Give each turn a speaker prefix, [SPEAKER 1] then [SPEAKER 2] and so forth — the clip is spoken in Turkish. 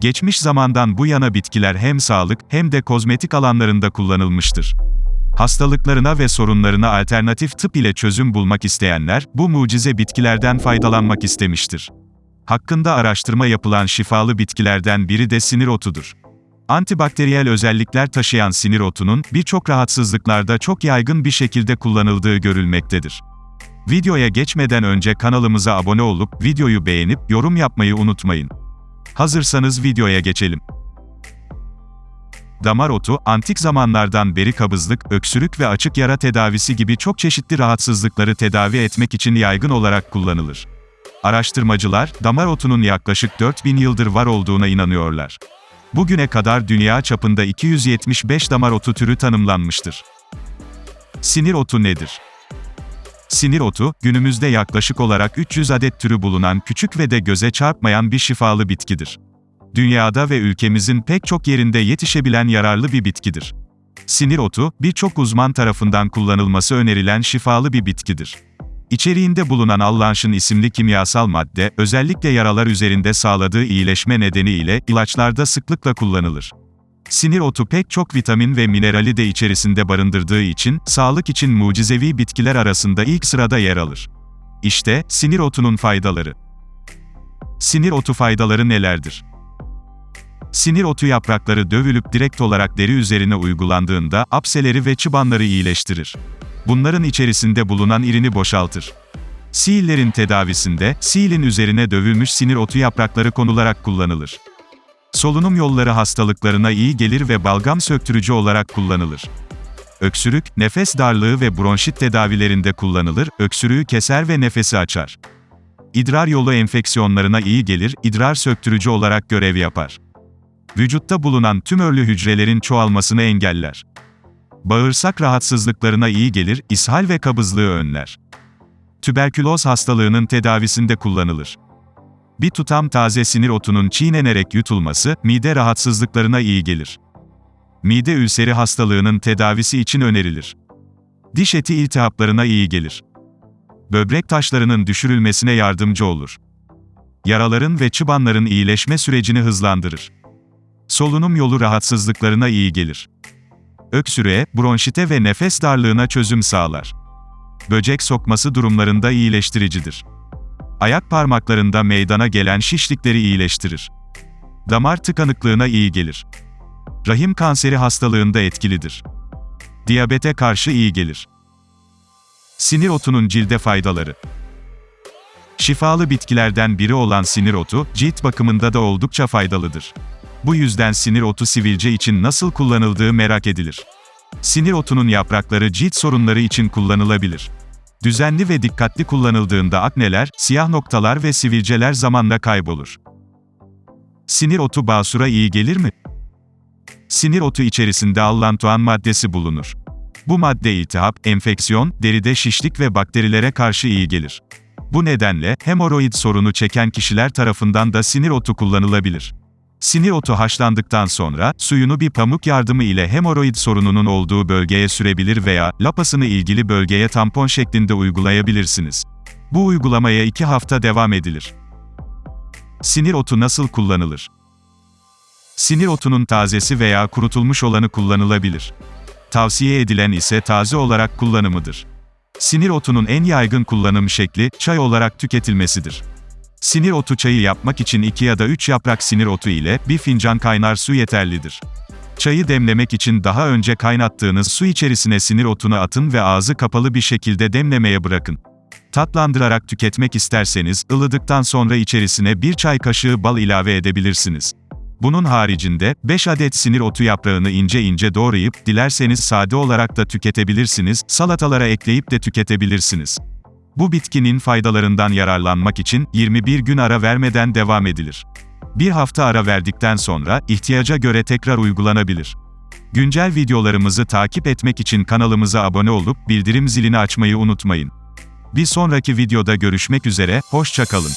[SPEAKER 1] Geçmiş zamandan bu yana bitkiler hem sağlık hem de kozmetik alanlarında kullanılmıştır. Hastalıklarına ve sorunlarına alternatif tıp ile çözüm bulmak isteyenler, bu mucize bitkilerden faydalanmak istemiştir. Hakkında araştırma yapılan şifalı bitkilerden biri de sinir otudur. Antibakteriyel özellikler taşıyan sinir otunun, birçok rahatsızlıklarda çok yaygın bir şekilde kullanıldığı görülmektedir. Videoya geçmeden önce kanalımıza abone olup, videoyu beğenip, yorum yapmayı unutmayın. Hazırsanız videoya geçelim. Damar otu, antik zamanlardan beri kabızlık, öksürük ve açık yara tedavisi gibi çok çeşitli rahatsızlıkları tedavi etmek için yaygın olarak kullanılır. Araştırmacılar, damar otunun yaklaşık 4000 yıldır var olduğuna inanıyorlar. Bugüne kadar dünya çapında 275 damar otu türü tanımlanmıştır. Sinir otu nedir? Sinir otu, günümüzde yaklaşık olarak 300 adet türü bulunan küçük ve de göze çarpmayan bir şifalı bitkidir. Dünyada ve ülkemizin pek çok yerinde yetişebilen yararlı bir bitkidir. Sinir otu, birçok uzman tarafından kullanılması önerilen şifalı bir bitkidir. İçeriğinde bulunan allanşın isimli kimyasal madde, özellikle yaralar üzerinde sağladığı iyileşme nedeniyle ilaçlarda sıklıkla kullanılır. Sinir otu pek çok vitamin ve minerali de içerisinde barındırdığı için, sağlık için mucizevi bitkiler arasında ilk sırada yer alır. İşte, sinir otunun faydaları. Sinir otu faydaları nelerdir? Sinir otu yaprakları dövülüp direkt olarak deri üzerine uygulandığında, apseleri ve çıbanları iyileştirir. Bunların içerisinde bulunan irini boşaltır. Siillerin tedavisinde, siilin üzerine dövülmüş sinir otu yaprakları konularak kullanılır. Solunum yolları hastalıklarına iyi gelir ve balgam söktürücü olarak kullanılır. Öksürük, nefes darlığı ve bronşit tedavilerinde kullanılır, öksürüğü keser ve nefesi açar. İdrar yolu enfeksiyonlarına iyi gelir, idrar söktürücü olarak görev yapar. Vücutta bulunan tümörlü hücrelerin çoğalmasını engeller. Bağırsak rahatsızlıklarına iyi gelir, ishal ve kabızlığı önler. Tüberküloz hastalığının tedavisinde kullanılır. Bir tutam taze sinir otunun çiğnenerek yutulması, mide rahatsızlıklarına iyi gelir. Mide ülseri hastalığının tedavisi için önerilir. Diş eti iltihaplarına iyi gelir. Böbrek taşlarının düşürülmesine yardımcı olur. Yaraların ve çıbanların iyileşme sürecini hızlandırır. Solunum yolu rahatsızlıklarına iyi gelir. Öksürüğe, bronşite ve nefes darlığına çözüm sağlar. Böcek sokması durumlarında iyileştiricidir. Ayak parmaklarında meydana gelen şişlikleri iyileştirir. Damar tıkanıklığına iyi gelir. Rahim kanseri hastalığında etkilidir. Diyabete karşı iyi gelir. Sinir otunun cilde faydaları. Şifalı bitkilerden biri olan sinir otu, cilt bakımında da oldukça faydalıdır. Bu yüzden sinir otu sivilce için nasıl kullanıldığı merak edilir. Sinir otunun yaprakları cilt sorunları için kullanılabilir. Düzenli ve dikkatli kullanıldığında akneler, siyah noktalar ve sivilceler zamanla kaybolur. Sinir otu basura iyi gelir mi? Sinir otu içerisinde allantoan maddesi bulunur. Bu madde iltihap, enfeksiyon, deride şişlik ve bakterilere karşı iyi gelir. Bu nedenle, hemoroid sorunu çeken kişiler tarafından da sinir otu kullanılabilir. Sinir otu haşlandıktan sonra, suyunu bir pamuk yardımı ile hemoroid sorununun olduğu bölgeye sürebilir veya, lapasını ilgili bölgeye tampon şeklinde uygulayabilirsiniz. Bu uygulamaya 2 hafta devam edilir. Sinir otu nasıl kullanılır? Sinir otunun tazesi veya kurutulmuş olanı kullanılabilir. Tavsiye edilen ise taze olarak kullanımıdır. Sinir otunun en yaygın kullanım şekli, çay olarak tüketilmesidir. Sinir otu çayı yapmak için 2 ya da 3 yaprak sinir otu ile bir fincan kaynar su yeterlidir. Çayı demlemek için daha önce kaynattığınız su içerisine sinir otunu atın ve ağzı kapalı bir şekilde demlemeye bırakın. Tatlandırarak tüketmek isterseniz, ılıdıktan sonra içerisine bir çay kaşığı bal ilave edebilirsiniz. Bunun haricinde, 5 adet sinir otu yaprağını ince ince doğrayıp, dilerseniz sade olarak da tüketebilirsiniz, salatalara ekleyip de tüketebilirsiniz. Bu bitkinin faydalarından yararlanmak için 21 gün ara vermeden devam edilir. Bir hafta ara verdikten sonra ihtiyaca göre tekrar uygulanabilir. Güncel videolarımızı takip etmek için kanalımıza abone olup bildirim zilini açmayı unutmayın. Bir sonraki videoda görüşmek üzere, hoşçakalın.